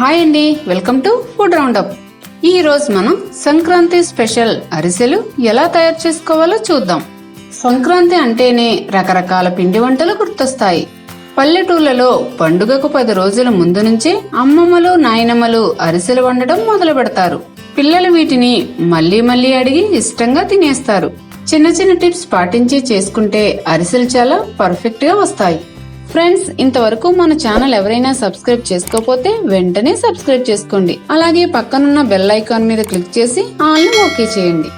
Hi అండి welcome to food round up. ఈ రోజు మనం సంక్రాంతి స్పెషల్ అరిసెలు ఎలా తయారు చేసుకోవాలో చూద్దాం. సంక్రాంతి అంటేనే రకరకాల పిండి వంటలు గుర్తొస్తాయి. పల్లెటూళ్ళలో పండుగకు పది రోజుల ముందు నుంచే అమ్మమ్మలు నాయనమ్మలు అరిసెలు వండడం మొదలు పెడతారు. పిల్లలు వీటిని మళ్ళీ మళ్ళీ అడిగి ఇష్టంగా తినేస్తారు. చిన్న చిన్న టిప్స్ పాటించి చేసుకుంటే అరిసెలు చాలా పర్ఫెక్ట్గా వస్తాయి. ఫ్రెండ్స్ ఇంతవరకు మన ఛానల్ ఎవరైనా సబ్స్క్రైబ్ చేసుకోకపోతే వెంటనే సబ్స్క్రైబ్ చేసుకోండి. అలాగే పక్కనున్న బెల్ ఐకాన్ మీద క్లిక్ చేసి ఆల్ ఓకే చేయండి.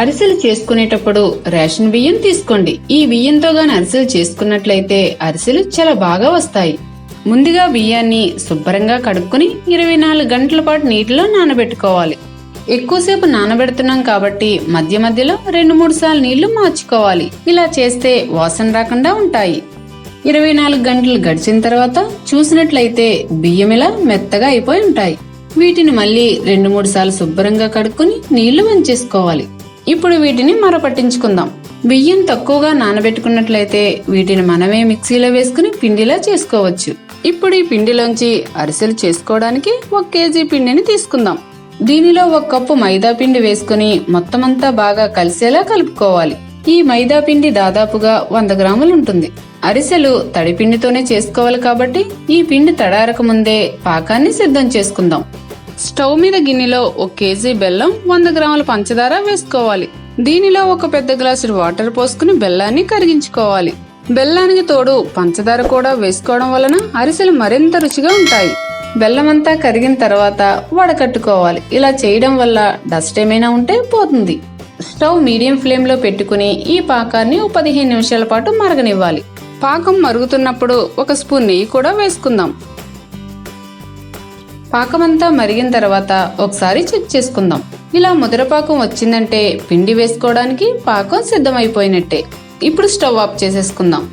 అరిసెలు చేసుకునేటప్పుడు రేషన్ బియ్యం తీసుకోండి. ఈ బియ్యంతో గాని అరిసెలు చేసుకున్నట్లయితే అరిసెలు చాలా బాగా వస్తాయి. ముందుగా బియ్యాన్ని శుభ్రంగా కడుక్కుని ఇరవై నాలుగు గంటల పాటు నీటిలో నానబెట్టుకోవాలి. ఎక్కువసేపు నానబెడుతున్నాం కాబట్టి మధ్య మధ్యలో రెండు మూడు సార్లు నీళ్ళు మార్చుకోవాలి. ఇలా చేస్తే వాసన రాకుండా ఉంటాయి. ఇరవై నాలుగు గంటలు గడిచిన తర్వాత చూసినట్లయితే బియ్యం ఇలా మెత్తగా అయిపోయి ఉంటాయి. వీటిని మళ్ళీ రెండు మూడు సార్లు శుభ్రంగా కడుక్కుని నీళ్ళు వంచేసుకోవాలి. ఇప్పుడు వీటిని మరపట్టించుకుందాం. బియ్యం తక్కువగా నానబెట్టుకున్నట్లయితే వీటిని మనమే మిక్సీలో వేసుకుని పిండిలా చేసుకోవచ్చు. ఇప్పుడు ఈ పిండిలోంచి అరిసెలు చేసుకోవడానికి ఒక కేజీ పిండిని తీసుకుందాం. దీనిలో ఒక కప్పు మైదా పిండి వేసుకుని మొత్తం అంతా బాగా కలిసేలా కలుపుకోవాలి. ఈ మైదా పిండి దాదాపుగా వంద గ్రాములు ఉంటుంది అరిసెలు తడిపిండితోనే చేసుకోవాలి కాబట్టి ఈ పిండి తడారక ముందే పాకాన్ని సిద్ధం చేసుకుందాం. స్టవ్ మీద గిన్నెలో ఒక కేజీ బెల్లం వంద గ్రాముల పంచదార వేసుకోవాలి. దీనిలో ఒక పెద్ద గ్లాసు వాటర్ పోసుకుని బెల్లాన్ని కరిగించుకోవాలి. బెల్లానికి తోడు పంచదార కూడా వేసుకోవడం వలన అరిసెలు మరింత రుచిగా ఉంటాయి. బెల్లమంతా కరిగిన తర్వాత వడకట్టుకోవాలి. ఇలా చేయడం వల్ల డస్ట్ ఏమైనా ఉంటే పోతుంది. స్టవ్ మీడియం ఫ్లేమ్లో పెట్టుకుని ఈ పాకాన్ని ఓ పదిహేను నిమిషాల పాటు మరగనివ్వాలి. పాకం మరుగుతున్నప్పుడు ఒక స్పూన్ నెయ్యి కూడా వేసుకుందాం. పాకమంతా మరిగిన తర్వాత ఒకసారి చెక్ చేసుకుందాం. ఇలా ముదరపాకం వచ్చిందంటే పిండి వేసుకోవడానికి పాకం సిద్ధమైపోయినట్టే. ఇప్పుడు స్టవ్ ఆఫ్ చేసేసుకుందాం.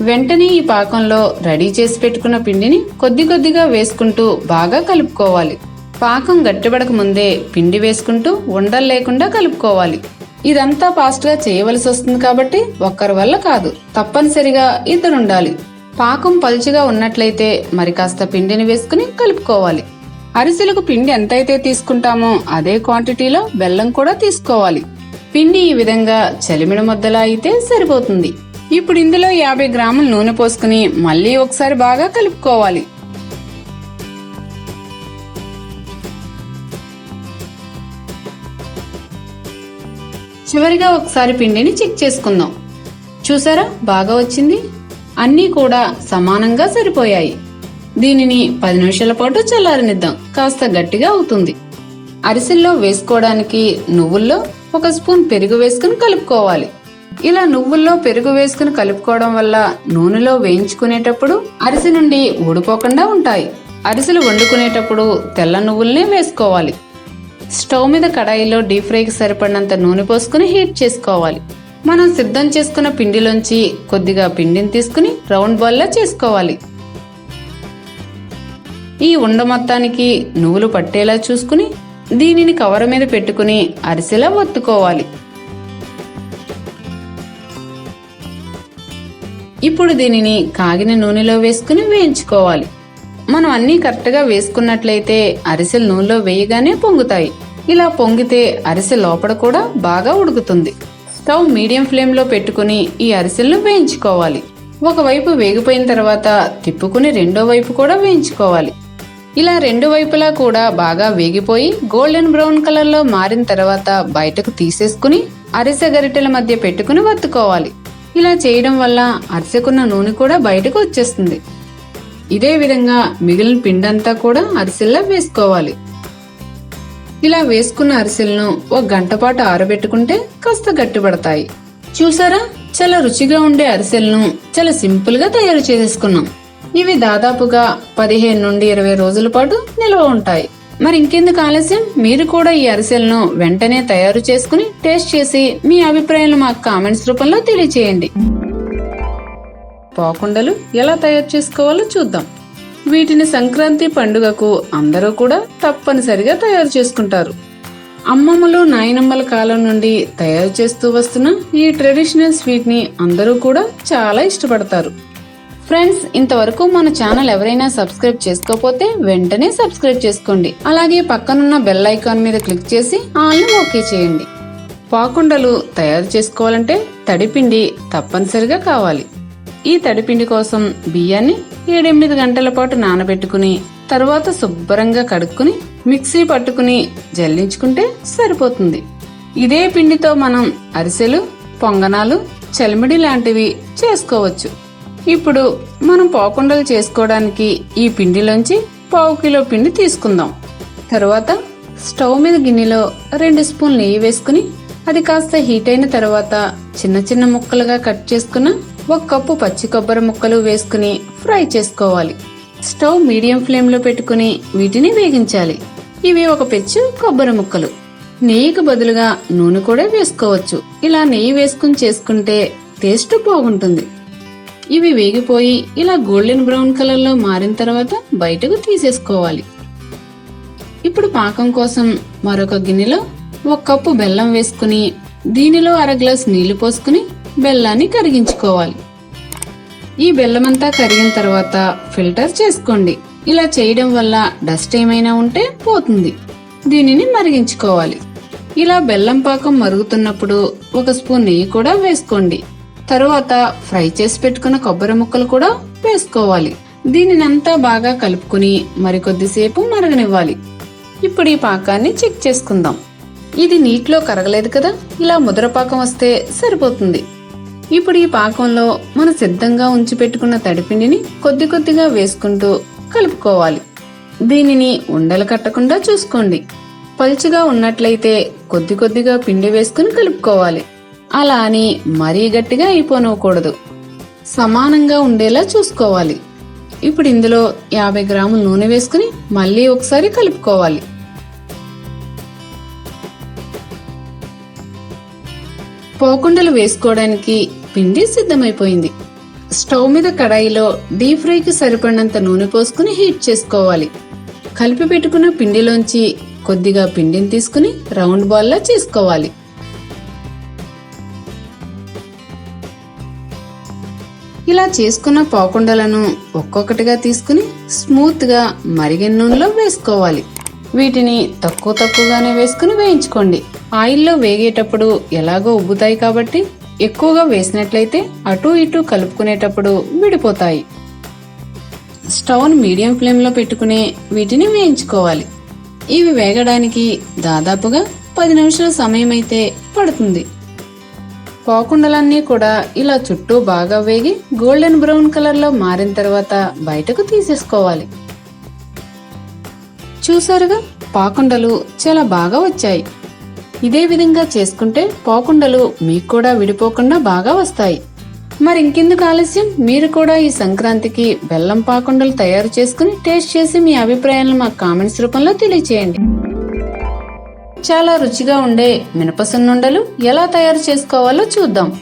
వెంటనే ఈ పాకంలో రెడీ చేసి పెట్టుకున్న పిండిని కొద్ది కొద్దిగా వేసుకుంటూ బాగా కలుపుకోవాలి. పాకం గట్టిపడక ముందే పిండి వేసుకుంటూ ఉండలు లేకుండా కలుపుకోవాలి. ఇదంతా ఫాస్ట్గా చేయవలసి వస్తుంది కాబట్టి ఒక్కరి వల్ల కాదు తప్పనిసరిగా ఇద్దరుండాలి. పాకం పలుచగా ఉన్నట్లయితే మరి కాస్త పిండిని వేసుకుని కలుపుకోవాలి. అరిసెలకు పిండి ఎంతైతే తీసుకుంటామో అదే క్వాంటిటీలో బెల్లం కూడా తీసుకోవాలి. పిండి ఈ విధంగా చలిమిడ ముద్దలా అయితే సరిపోతుంది. ఇప్పుడు ఇందులో యాభై గ్రాముల నూనె పోసుకుని మళ్ళీ ఒకసారి బాగా కలుపుకోవాలి. చివరిగా ఒకసారి పిండిని చెక్ చేసుకుందాం. చూసారా? బాగా వచ్చింది. అన్నీ కూడా సమానంగా సరిపోయాయి. దీనిని పది నిమిషాల పాటు చల్లారనిద్దాం. కాస్త గట్టిగా అవుతుంది. అరిసెల్లో వేసుకోవడానికి నువ్వుల్లో ఒక స్పూన్ పెరుగు వేసుకుని కలుపుకోవాలి. ఇలా నువ్వుల్లో పెరుగు వేసుకుని కలుపుకోవడం వల్ల నూనెలో వేయించుకునేటప్పుడు అరిసె నుండి ఊడిపోకుండా ఉంటాయి. అరిసెలు వండుకునేటప్పుడు తెల్ల నువ్వుల్నే వేసుకోవాలి. స్టవ్ మీద కడాయిలో డీప్ ఫ్రైకి సరిపడినంత నూనె పోసుకుని హీట్ చేసుకోవాలి. మనం సిద్ధం చేసుకున్న పిండిలోంచి కొద్దిగా పిండిని తీసుకుని రౌండ్ బాల్లా చేసుకోవాలి. ఈ ఉండ మొత్తానికి నువ్వులు పట్టేలా చూసుకుని దీనిని కవర్ మీద పెట్టుకుని అరిసెలా ఒత్తుకోవాలి. ఇప్పుడు దీనిని కాగిన నూనెలో వేసుకుని వేయించుకోవాలి. మనం అన్నీ కరెక్ట్గా వేసుకున్నట్లయితే అరిసెలు నూనెలో వేయగానే పొంగుతాయి. ఇలా పొంగితే అరిసె లోపల కూడా బాగా ఉడుకుతుంది. స్టవ్ మీడియం ఫ్లేమ్లో పెట్టుకుని ఈ అరిసెలను వేయించుకోవాలి. ఒకవైపు వేగిపోయిన తర్వాత తిప్పుకుని రెండో వైపు కూడా వేయించుకోవాలి. ఇలా రెండు వైపులా కూడా బాగా వేగిపోయి గోల్డెన్ బ్రౌన్ కలర్లో మారిన తర్వాత బయటకు తీసేసుకుని అరిసె గరిటెల మధ్య పెట్టుకుని వత్తుకోవాలి. ఇలా చేయడం వల్ల అరిసెకున్న నూనె కూడా బయటకు వచ్చేస్తుంది. ఇదే విధంగా మిగిలిన పిండంతా కూడా అరిసెల్లా వేసుకోవాలి. ఇలా వేసుకున్న అరిసెలను ఒక గంట పాటు ఆరబెట్టుకుంటే కాస్త గట్టిపడతాయి చూసారా? చాలా రుచిగా ఉండే అరిసెలను చాలా సింపుల్గా తయారు చేసేసుకున్నాం. ఇవి దాదాపుగా పదిహేను నుండి ఇరవై రోజుల పాటు నిల్వ ఉంటాయి. మరి ఇంకెందుకు ఆలస్యం? మీరు కూడా ఈ అరిసెలను వెంటనే తయారు చేసుకుని టేస్ట్ చేసి మీ అభిప్రాయాలు మాకు కామెంట్స్ రూపంలో తెలియచేయండి. పోకుండలు ఎలా తయారు చేసుకోవాలో చూద్దాం. వీటిని సంక్రాంతి పండుగకు అందరూ కూడా తప్పనిసరిగా తయారు చేసుకుంటారు. అమ్మమ్మలు నాయనమ్మల కాలం నుండి తయారు చేస్తూ వస్తున్న ఈ ట్రెడిషనల్ స్వీట్ని అందరూ కూడా చాలా ఇష్టపడతారు. ఫ్రెండ్స్ ఇంతవరకు మన ఛానల్ ఎవరైనా సబ్స్క్రైబ్ చేసుకోకపోతే వెంటనే సబ్స్క్రైబ్ చేసుకోండి. అలాగే పక్కనున్న బెల్ ఐకాన్ మీద క్లిక్ చేసి ఆల్ని ఓకే చేయండి. పాకుండలు తయారు చేసుకోవాలంటే తడిపిండి తప్పనిసరిగా కావాలి. ఈ తడిపిండి కోసం బియ్యాన్ని ఏడెనిమిది గంటల పాటు నానబెట్టుకుని తర్వాత శుభ్రంగా కడుక్కుని మిక్సీ పట్టుకుని జల్లించుకుంటే సరిపోతుంది. ఇదే పిండితో మనం అరిసెలు పొంగనాలు చలిమిడి లాంటివి చేసుకోవచ్చు. ఇప్పుడు మనం పోకుండలు చేసుకోవడానికి ఈ పిండిలోంచి పావు కిలో పిండి తీసుకుందాం. తరువాత స్టవ్ మీద గిన్నెలో రెండు స్పూన్ నెయ్యి వేసుకుని అది కాస్త హీట్ అయిన తర్వాత చిన్న చిన్న ముక్కలుగా కట్ చేసుకున్న ఒక కప్పు పచ్చి కొబ్బరి ముక్కలు వేసుకుని ఫ్రై చేసుకోవాలి. స్టవ్ మీడియం ఫ్లేమ్లో పెట్టుకుని వీటిని వేగించాలి. ఇవి ఒక పెచ్చు కొబ్బరి ముక్కలు. నెయ్యికి బదులుగా నూనె కూడా వేసుకోవచ్చు. ఇలా నెయ్యి వేసుకుని చేసుకుంటే టేస్ట్ బాగుంటుంది. ఇవి వేగిపోయి ఇలా గోల్డెన్ బ్రౌన్ కలర్లో మారిన తర్వాత బయటకు తీసేసుకోవాలి. ఇప్పుడు పాకం కోసం మరొక గిన్నెలో ఒక కప్పు బెల్లం వేసుకుని దీనిలో అర గ్లాస్ నీళ్ళు పోసుకుని బెల్లాన్ని కరిగించుకోవాలి. ఈ బెల్లమంతా కరిగిన తర్వాత ఫిల్టర్ చేసుకోండి. ఇలా చేయడం వల్ల డస్ట్ ఏమైనా ఉంటే పోతుంది. దీనిని మరిగించుకోవాలి. ఇలా బెల్లం పాకం మరుగుతున్నప్పుడు ఒక స్పూన్ నెయ్యి కూడా వేసుకోండి. తరువాత ఫ్రై చేసి పెట్టుకున్న కొబ్బరి ముక్కలు కూడా వేసుకోవాలి. దీనినంతా బాగా కలుపుకుని మరికొద్దిసేపు మరగనివ్వాలి. ఇప్పుడు ఈ పాకాన్ని చెక్ చేసుకుందాం. ఇది నీటిలో కరగలేదు కదా? ఇలా ముద్రపాకం వస్తే సరిపోతుంది. ఇప్పుడు ఈ పాకంలో మనం సిద్ధంగా ఉంచి పెట్టుకున్న తడిపిండిని కొద్ది కొద్దిగా వేసుకుంటూ కలుపుకోవాలి. దీనిని ఉండలు కట్టకుండా చూసుకోండి. పలుచగా ఉన్నట్లయితే కొద్ది కొద్దిగా పిండి వేసుకుని కలుపుకోవాలి. అలా అని మరీ గట్టిగా అయిపోనవకూడదు. సమానంగా ఉండేలా చూసుకోవాలి. ఇప్పుడు ఇందులో యాభై గ్రాముల నూనె వేసుకుని మళ్ళీ ఒకసారి కలుపుకోవాలి. పోకుండలు వేసుకోవడానికి పిండి సిద్ధమైపోయింది. స్టవ్ మీద కడాయిలో డీప్ ఫ్రైకి సరిపడినంత నూనె పోసుకుని హీట్ చేసుకోవాలి. కలిపి పెట్టుకున్న పిండిలోంచి కొద్దిగా పిండిని తీసుకుని రౌండ్ బాల్లా చేసుకోవాలి. ఇలా చేసుకున్న పోకుండలను ఒక్కొక్కటిగా తీసుకుని స్మూత్గా మరిగిన నూనెలో వేసుకోవాలి. వీటిని తక్కువ తక్కువగానే వేసుకుని వేయించుకోండి. ఆయిల్లో వేగేటప్పుడు ఎలాగో ఉబ్బుతాయి కాబట్టి ఎక్కువగా వేసినట్లయితే అటు ఇటు కలుపుకునేటప్పుడు విడిపోతాయి. స్టవ్ను మీడియం ఫ్లేమ్లో పెట్టుకునే పెట్టుకుని వీటిని వేయించుకోవాలి. ఇవి వేగడానికి దాదాపుగా పది నిమిషాల సమయం అయితే పడుతుంది. పోకుండలన్నీ కూడా ఇలా చుట్టూ బాగా వేగి గోల్డెన్ బ్రౌన్ కలర్లో మారిన తర్వాత బయటకు తీసేసుకోవాలి. చూసారుగా? పాకుండలు చాలా బాగా వచ్చాయి. ఇదే విధంగా చేసుకుంటే పోకుండలు మీకు కూడా విడిపోకుండా బాగా వస్తాయి. మరి ఇంకెందుకు ఆలస్యం? మీరు కూడా ఈ సంక్రాంతికి బెల్లం పాకుండలు తయారు చేసుకుని టేస్ట్ చేసి మీ అభిప్రాయాలను మా కామెంట్స్ రూపంలో తెలియచేయండి. చాలా రుచిగా ఉండే మినప సున్నుండలు ఎలా తయారు చేసుకోవాలో చూద్దాం.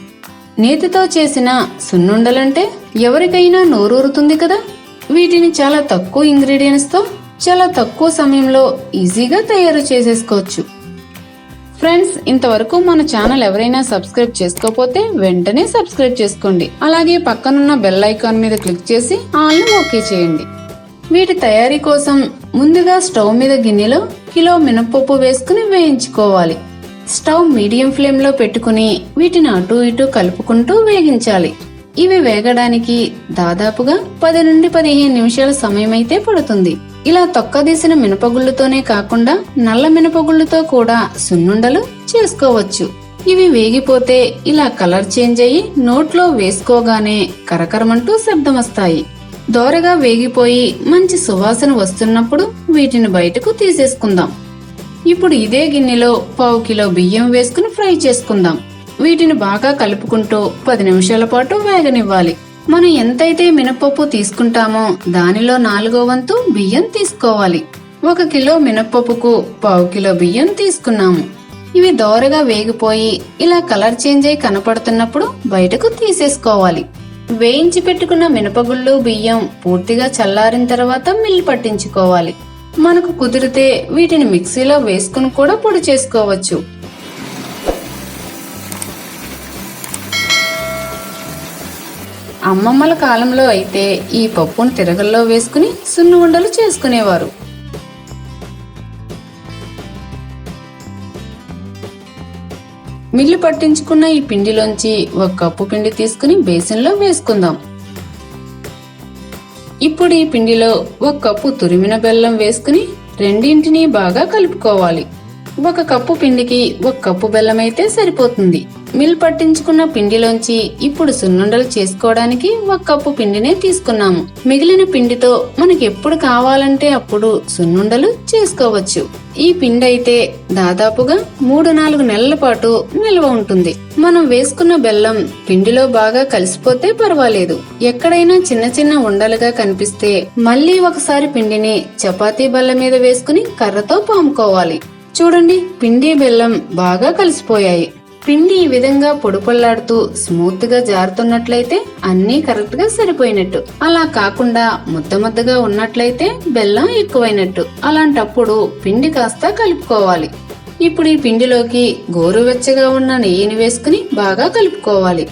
నేతితో చేసిన సున్నుండలంటే ఎవరికైనా నోరూరుతుంది కదా? వీటిని చాలా తక్కువ ఇంగ్రీడియంట్స్తో చాలా తక్కువ సమయంలో ఈజీగా తయారు చేసేసుకోవచ్చు. ఫ్రెండ్స్ ఇంతవరకు మన ఛానల్ ఎవరైనా సబ్స్క్రైబ్ చేసుకోకపోతే వెంటనే సబ్స్క్రైబ్ చేసుకోండి. అలాగే పక్కనున్న బెల్ ఐకాన్ మీద క్లిక్ చేసి ఆల్ ఓకే చేయండి. వీటి తయారీ కోసం ముందుగా స్టవ్ మీద గిన్నెలో కిలో మినపప్పు వేసుకుని వేయించుకోవాలి. స్టవ్ మీడియం ఫ్లేమ్లో పెట్టుకుని వీటిని అటు ఇటు కలుపుకుంటూ వేగించాలి. ఇవి వేగడానికి దాదాపుగా పది నుండి పదిహేను నిమిషాల సమయం అయితే పడుతుంది. ఇలా తొక్కదీసిన మినపగుళ్ళతోనే కాకుండా నల్ల మినపగుళ్ళతో కూడా సున్నుండలు చేసుకోవచ్చు. ఇవి వేగిపోతే ఇలా కలర్ చేంజ్ అయ్యి నోట్లో వేసుకోగానే కరకరమంటూ శబ్దం వస్తాయి దోరగా వేగిపోయి మంచి సువాసన వస్తున్నప్పుడు వీటిని బయటకు తీసేసుకుందాం. ఇప్పుడు ఇదే గిన్నెలో పావు కిలో బియ్యం వేసుకుని ఫ్రై చేసుకుందాం. వీటిని బాగా కలుపుకుంటూ పది నిమిషాల పాటు వేగనివ్వాలి. మనం ఎంతైతే మినపప్పు తీసుకుంటామో దానిలో నాలుగో వంతు బియ్యం తీసుకోవాలి. ఒక కిలో మినపప్పుకు పావు కిలో బియ్యం తీసుకున్నాము. ఇవి దోరగా వేగిపోయి ఇలా కలర్ చేంజ్ అయి కనపడుతున్నప్పుడు బయటకు తీసేసుకోవాలి. వేయించి పెట్టుకున్న మినపగుళ్ళు బియ్యం పూర్తిగా చల్లారిన తర్వాత మిల్లు పట్టించుకోవాలి. మనకు కుదిరితే వీటిని మిక్సీలో వేసుకుని కూడా పొడి చేసుకోవచ్చు. అమ్మమ్మల కాలంలో అయితే ఈ పప్పును తిరగల్లో వేసుకుని సున్ను ఉండలు చేసుకునేవారు. మిల్లు పట్టించుకున్న ఈ పిండిలోంచి ఒక కప్పు పిండి తీసుకుని బేసిన్లో వేసుకుందాం. ఇప్పుడు ఈ పిండిలో ఒక కప్పు తురిమిన బెల్లం వేసుకుని రెండింటిని బాగా కలుపుకోవాలి. ఒక కప్పు పిండికి ఒక కప్పు బెల్లం అయితే సరిపోతుంది. మిల్ పట్టించుకున్న పిండిలోంచి ఇప్పుడు సున్నుండలు చేసుకోవడానికి ఒక కప్పు పిండినే తీసుకున్నాము. మిగిలిన పిండితో మనకి ఎప్పుడు కావాలంటే అప్పుడు సున్నుండలు చేసుకోవచ్చు. ఈ పిండి అయితే దాదాపుగా మూడు నాలుగు నెలల పాటు నిల్వ ఉంటుంది. మనం వేసుకున్న బెల్లం పిండిలో బాగా కలిసిపోతే పర్వాలేదు. ఎక్కడైనా చిన్న చిన్న ఉండలుగా కనిపిస్తే మళ్ళీ ఒకసారి పిండిని చపాతీ బల్ల మీద వేసుకుని కర్రతో పాముకోవాలి. చూడండి పిండి బెల్లం బాగా కలిసిపోయాయి. పిండి ఈ విధంగా పొడిపొల్లాడుతూ స్మూత్గా జారుతున్నట్లయితే అన్నీ కరెక్ట్గా సరిపోయినట్టు. అలా కాకుండా ముద్ద ముద్దగా ఉన్నట్లయితే బెల్లం ఎక్కువైనట్టు. అలాంటప్పుడు పిండి కాస్త కలుపుకోవాలి. ఇప్పుడు ఈ పిండిలోకి గోరువెచ్చగా ఉన్న నెయ్యిని వేసుకుని బాగా కలుపుకోవాలి.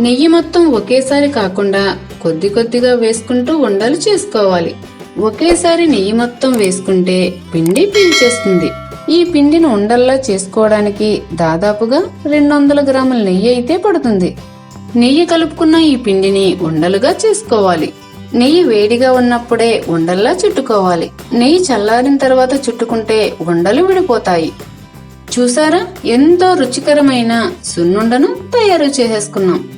నెయ్యి మొత్తం ఒకేసారి కాకుండా కొద్ది కొద్దిగా వేసుకుంటూ ఉండలు చేసుకోవాలి. ఒకేసారి నెయ్యి మొత్తం వేసుకుంటే పిండి పీల్చేస్తుంది. ఈ పిండిని ఉండల్లా చేసుకోవడానికి దాదాపుగా రెండు వందల గ్రాముల నెయ్యి అయితే పడుతుంది. నెయ్యి కలుపుకున్న ఈ పిండిని ఉండలుగా చేసుకోవాలి. నెయ్యి వేడిగా ఉన్నప్పుడే ఉండల్లా చుట్టుకోవాలి. నెయ్యి చల్లారిన తర్వాత చుట్టుకుంటే ఉండలు విడిపోతాయి. చూసారా? ఎంతో రుచికరమైన సున్నుండను తయారు చేసేసుకున్నాం.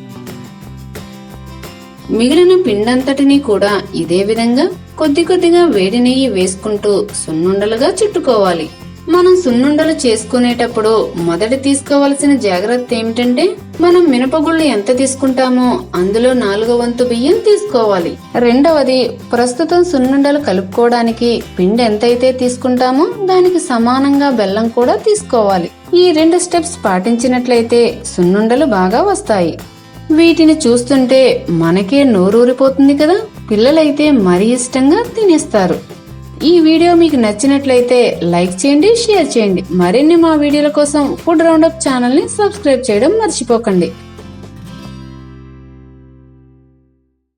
మిగిలిన పిండంతటినీ కూడా ఇదే విధంగా కొద్ది కొద్దిగా వేడి నెయ్యి వేసుకుంటూ సున్నుండలుగా చుట్టుకోవాలి. మనం సున్నుండలు చేసుకునేటప్పుడు మొదట తీసుకోవాల్సిన జాగ్రత్త ఏమిటంటే మనం మినపగుళ్ళు ఎంత తీసుకుంటామో అందులో నాలుగో వంతు బియ్యం తీసుకోవాలి. రెండవది ప్రస్తుతం సున్నుండలు కలుపుకోవడానికి పిండి ఎంతైతే తీసుకుంటామో దానికి సమానంగా బెల్లం కూడా తీసుకోవాలి. ఈ రెండు స్టెప్స్ పాటించినట్లయితే సున్నుండలు బాగా వస్తాయి. వీటిని చూస్తుంటే మనకే నోరూరిపోతుంది కదా? పిల్లలైతే మరీ ఇష్టంగా తినేస్తారు. ఈ వీడియో మీకు నచ్చినట్లయితే లైక్ చేయండి షేర్ చేయండి. మరిన్ని మా వీడియోల కోసం ఫుడ్ రౌండప్ ఛానల్ని సబ్స్క్రైబ్ చేయడం మర్చిపోకండి.